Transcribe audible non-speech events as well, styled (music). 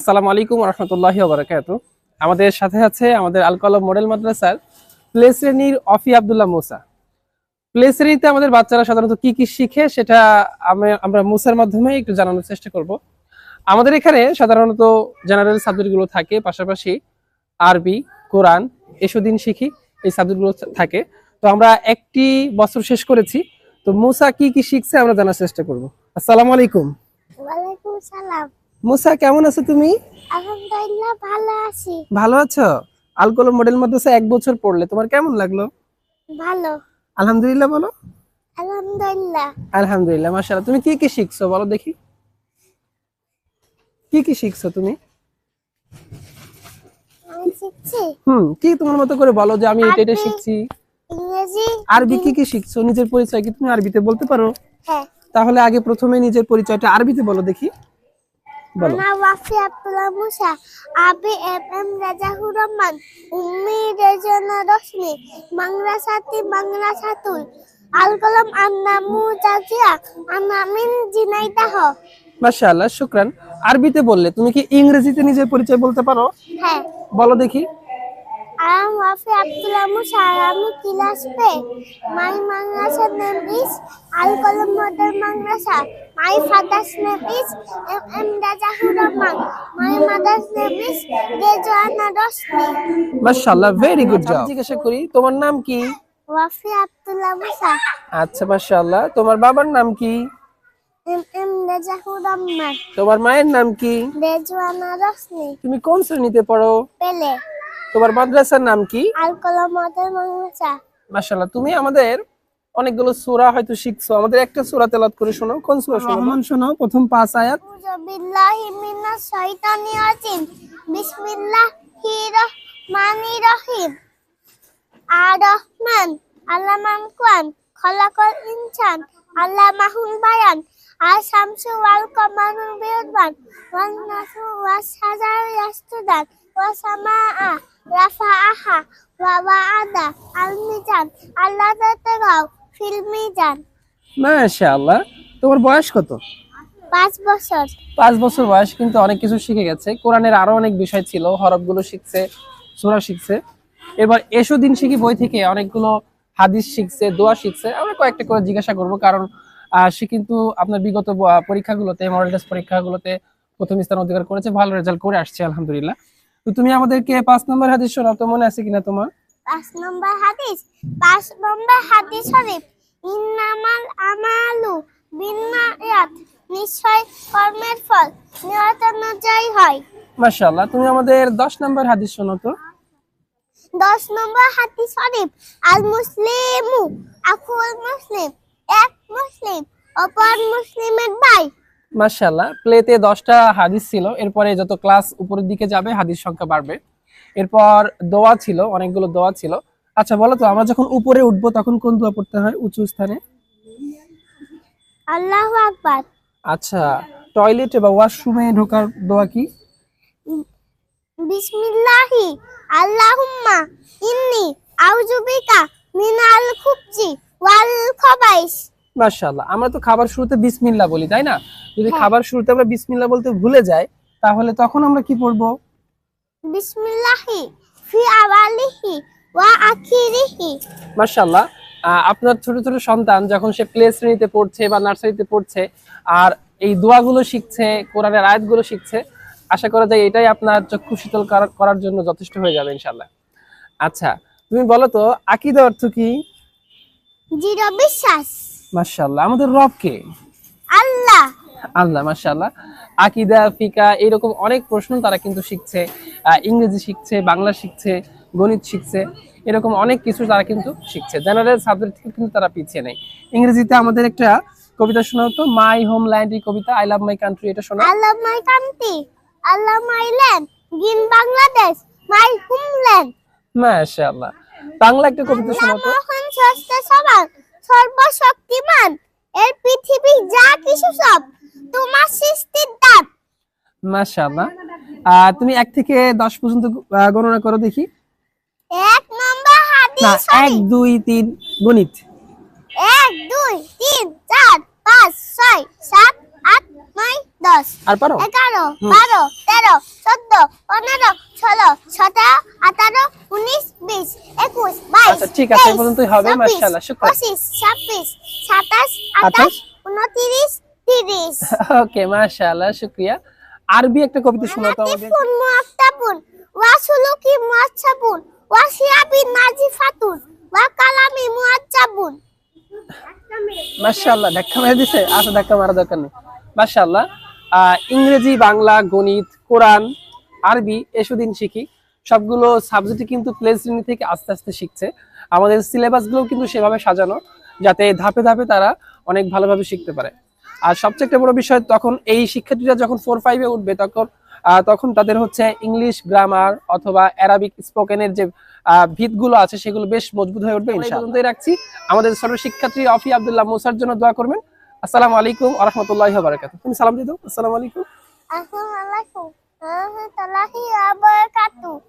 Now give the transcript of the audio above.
আসসালামু আলাইকুম রহমতুল্লাহ বারাকাত আমাদের সাথে আছে আমাদের আল কলম মডেল মাদ্রাসার প্লে শ্রেণির অফি আব্দুল্লাহ মুসা। প্লে শ্রেণীতে আমাদের বাচ্চারা সাধারণত কি কি শিখে সেটা আমরা মুসার মাধ্যমে একটু জানানোর চেষ্টা করব। আমাদের এখানে সাধারণত জেনারেল সাবজেক্টগুলো থাকে, পাশাপাশি আরবি, কোরআন, এসদিন শিখি, এই সাবজেক্টগুলো থাকে। তো আমরা একটি বছর শেষ করেছি, তো মুসা কি কি শিখছে আমরা জানার চেষ্টা করব। আসসালামু আলাইকুম। ওয়ালাইকুম মুসা কেমন আছো তুমি? আলহামদুলিল্লাহ ভালো আছি। ভালো আছো? আলকলম মডেল মাদ্রাসা এক বছর পড়লে তোমার কেমন লাগল? ভালো। আলহামদুলিল্লাহ বলো। আলহামদুলিল্লাহ। আলহামদুলিল্লাহ মাশাআল্লাহ। তুমি কি কি শিখছো বলো দেখি। কি কি শিখছো তুমি? আমি শিখছি। হুম কি তোমার মতো করে বলো যে আমি এটা এটা শিখছি? ইংরেজি আরবি কি কি শিখছো? নিজের পরিচয় কি তুমি আরবিতে বলতে পারো? হ্যাঁ। তাহলে আগে প্রথমে নিজের পরিচয়টা আরবিতে বলো দেখি। আনা ওয়াফি আব্দুল্লাহ মুসা আবি এম এম রাজাহুর রহমান উম্মি রেজনা রশনি বাংলা সাথী বাংলা সাতুল আল কলম আন্নামু জাজিয়া আনামিন জিনাইদাহ মাশাআল্লাহ শুকরান। আরবিতে বললে তুমি কি ইংরেজিতে নিজের পরিচয় বলতে পারো? হ্যাঁ। বলো দেখি। I'm Wafi Abdullah Musa. আমি ক্লাস পে my মাংরাসা name is Al Kalam model মাংরাসা my father's name is M M Rajahur Rahman. My mother's name is Rezwana Roshni. মাশাআল্লাহ ভেরি গুড জব জিজ্ঞাসা করি তোমার নাম কি? ওয়াফি আব্দুল্লাহ মুসা আচ্ছা মাশাআল্লাহ তোমার বাবার নাম কি? M M Rajahur Rahman. তোমার মায়ের নাম কি? তুমি কোন শ্রেণীতে পড়ো? পেলে। তোমার মাদ্রাসার নাম কি? মাশাআল্লাহ তুমি আমাদের অনেকগুলো সূরা হয়তো শিখছো। আমাদের একটা সূরা তেলাওয়াত করে শোনাও কোন সূরা শোনাও রহমান শোনাও প্রথম পাঁচ আয়াত। বিল্লাহি মিনাশ শাইতানির রাজিম। বিসমিল্লাহির রহমানির রহিম। আর রহমান আল্লামান কুরআন খলাকল ইনসান আল্লামাহুল বায়ান। আর শামসু ওয়াল কমারুল বিরবান ওয়ান নাসু ওয়াস হাজার ইয়াস্তুদান। ওয়া ওয়াআদা আল মিজান আল্লাহ তাতাগাও ফিল মিজান মাশাআল্লাহ। তোমার বয়স কত? পাঁচ বছর। পাঁচ বছর বয়স কিন্তু অনেক কিছু শিখে গেছে। কোরআনের আরও অনেক বিষয় ছিল হরফগুলো শিখছে সূরা শিখছে। এবার এসো দিন শিখি বই থেকে অনেকগুলো হাদিস শিখছে দোয়া শিখছে। আমরা কয়েকটা করে জিজ্ঞাসা করব কারণ আহ, সে কিন্তু আপনার বিগত পরীক্ষাগুলোতে মডেল টেস্ট পরীক্ষাগুলোতে প্রথম স্থান অধিকার করেছে ভালো রেজাল্ট করে আসছে আলহামদুলিল্লাহ। তো তুমি আমাদেরকে পাঁচ নম্বর হাদিস শোনাও তো মনে আছে কিনা তোমার? পাঁচ নম্বর হাদিস পাঁচ নম্বর হাদিস শরীফ ইন্নামাল আমালু বিন্নায়াত নিশ্চয় কর্মের ফল নিয়ত অনুযায়ী হয়। মাশাআল্লাহ তুমি আমাদের দশ নম্বর হাদিস শোনো তো। দশ নম্বর হাদিস শরীফ আল মুসলিমু আকুল মুসলিম এক মুসলিম অপর মুসলিমের ভাই মাশাআল্লাহ। প্লেতে দশটা হাদিস ছিল। এরপরে যত ক্লাস উপরের দিকে যাবে হাদিস সংখ্যা বাড়বে। এরপর দোয়া ছিল অনেকগুলো দোয়া ছিল। আচ্ছা বলো তো আমরা যখন উপরে উঠবো তখন কোন দোয়া পড়তে হয়? উঁচু স্থানে? আল্লাহু আকবার। আচ্ছা টয়লেটে বা ওয়াশরুমে ঢোকার দোয়া কি? বিসমিল্লাহি আল্লাহুম্মা ইন্নি আউযু বিকা মিনাল খুবজি ওয়াল খবাইস মাশাআল্লাহ। আমরা তো খাবার শুরুতে বিসমিল্লাহ বলি তাই না? যদি হ্যাঁ। খাবার শুরুতে আমরা বিসমিল্লাহ বলতে ভুলে যাই তাহলে তখন আমরা কি পড়ব? বিসমিল্লাহি ফি আওয়ালিহি ওয়া আখিরিহি। মার্শাল্লাহ আপনার ছোট ছোট সন্তান যখন সে প্লে শ্রেণীতে পড়ছে বা নার্সারিতে পড়ছে আর এই দোয়াগুলো শিখছে কোরআনের আয়াতগুলো শিখছে আশা করা যায় এটাই আপনার চক্ষু শীতল করার জন্য যথেষ্ট হয়ে যাবে ইনশাল্লাহ আচ্ছা তুমি বলো তো আকিদা অর্থ কি? বিশ্বাস। মার্শাল্লাহ আমাদের রব কে? আল্লাহ। আল্লাহ মার্শাল্লাহ আকিদা ফিকা এরকম অনেক প্রশ্ন তারা কিন্তু শিখছে। ইংরেজি শিখছে বাংলা শিখছে গণিত শিখছে এরকম অনেক কিছু তারা কিন্তু শিখছে। জেনারেল সাবজেক্ট থেকে কিন্তু তারা পিছিয়ে নেই। ইংরেজিতে আমাদের একটা কবিতা শোনা হতো মাই হোম ল্যান্ড এই কবিতা আই লাভ মাই কান্ট্রি এটা শোনা Allah my country Allah my land গিন Bangladesh my homeland মাশাআল্লাহ। বাংলা একটা কবিতা শোনা হতো সবার। সর্বশক্তিমান। এর পৃথিবী যা কিছু সব। তোমার সৃষ্টির দান মাশাআল্লাহ। তুমি এক থেকে দশ পর্যন্ত গণনা করো দেখি। এক নম্বর না হাদিস এক শরীফ দুই তিন গণিত। এক দুই তিন চার পাঁচ ছয় সাত আট নয় দশ। আর পারো? এগারো। বারো তেরো চোদ্দ পনেরো ষোলো সতেরো আঠারো উনিশ বিশ। আচ্ছা, ঠিক আছে, পর্যন্তই হবে, মাশাআল্লাহ। পঁচিশ ছাব্বিশ সাতাশ আঠাশ, আঠাশ? উনত্রিশ ওকে (laughs) মাশাআল্লাহ শুকরিয়া। আরবি একটা কবিতা শোনাও তো আমাদের। লাতিফুন মুআত্তাবুন ওয়া সুলুকি মুআচ্ছাবুন ওয়া শিয়াবিন নাজিফাতুন ওয়া কালামি মুআচ্ছাবুন। মাশাআল্লাহ ধাক্কা মেরে দিছে? আচ্ছা ধাক্কা মারা দরকার নেই। মাশাআল্লাহ আহ, ইংরেজি বাংলা গণিত কোরআন আরবি এসদিন শিখি। সবগুলো সাবজেক্টই কিন্তু প্লে শ্রেণি থেকে আস্তে আস্তে শিখছে। আমাদের সিলেবাসগুলো কিন্তু সেভাবে সাজানো যাতে ধাপে ধাপে তারা অনেক ভালোভাবে শিখতে পারে। আর সবচেয়ে একটা বড় বিষয় তখন এই শিক্ষার্থীরা যখন ফোর ফাইভে উঠবে তখন তখন তাদের হচ্ছে ইংলিশ গ্রামার অথবা অ্যারাবিক স্পোকেনের যে ভিতগুলো আছে সেগুলো বেশ মজবুত হয়ে উঠবে ইনশাআল্লাহ। রাখছি। আমাদের ছোট শিক্ষার্থী অফি আব্দুল্লাহ মুসার জন্য দোয়া করবেন। আসসালামু আলাইকুম আ রহমতুল্লাহ বারাকাতুহ তুমি সালাম দিয়ে দাও। আসসালামু আলাইকুম। আসসালামু আলাইকুম। ওয়া রাহমাতুল্লাহি ওয়া বারাকাতুহু